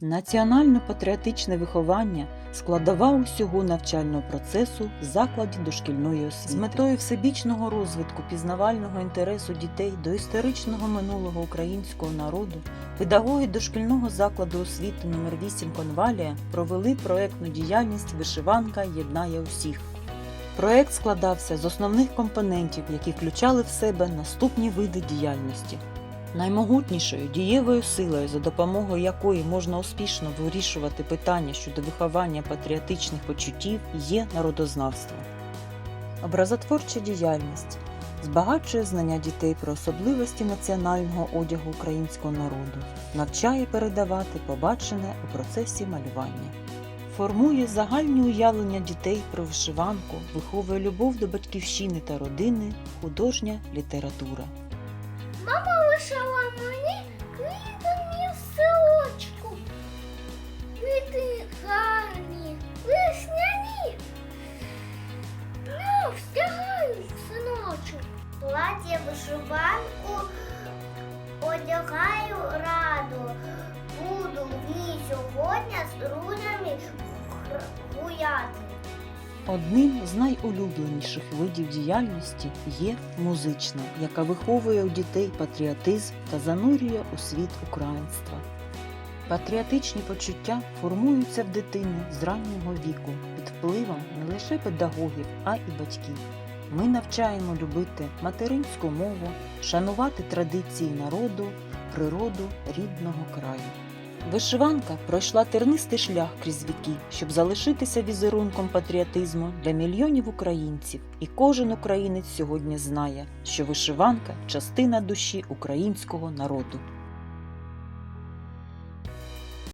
Національно-патріотичне виховання складова усього навчального процесу в закладі дошкільної освіти. З метою всебічного розвитку пізнавального інтересу дітей до історичного минулого українського народу педагоги дошкільного закладу освіти номер 8 Конвалія провели проектну діяльність Вишиванка єднає усіх. Проект складався з основних компонентів, які включали в себе наступні види діяльності. Наймогутнішою дієвою силою, за допомогою якої можна успішно вирішувати питання щодо виховання патріотичних почуттів, є народознавство. Образотворча діяльність збагачує знання дітей про особливості національного одягу українського народу, навчає передавати побачене у процесі малювання. Формує загальні уявлення дітей про вишиванку, виховує любов до батьківщини та родини, художня література. Вишила мені квітні в селочку. Квіти гарні, весняні. Ну, встигаю, синочок. Плаття вишиванку одягаю раду. Одним з найулюбленіших видів діяльності є музична, яка виховує у дітей патріотизм та занурює у світ українства. Патріотичні почуття формуються в дитині з раннього віку під впливом не лише педагогів, а й батьків. Ми навчаємо любити материнську мову, шанувати традиції народу, природу рідного краю. Вишиванка пройшла тернистий шлях крізь віки, щоб залишитися візерунком патріотизму для мільйонів українців. І кожен українець сьогодні знає, що вишиванка частина душі українського народу.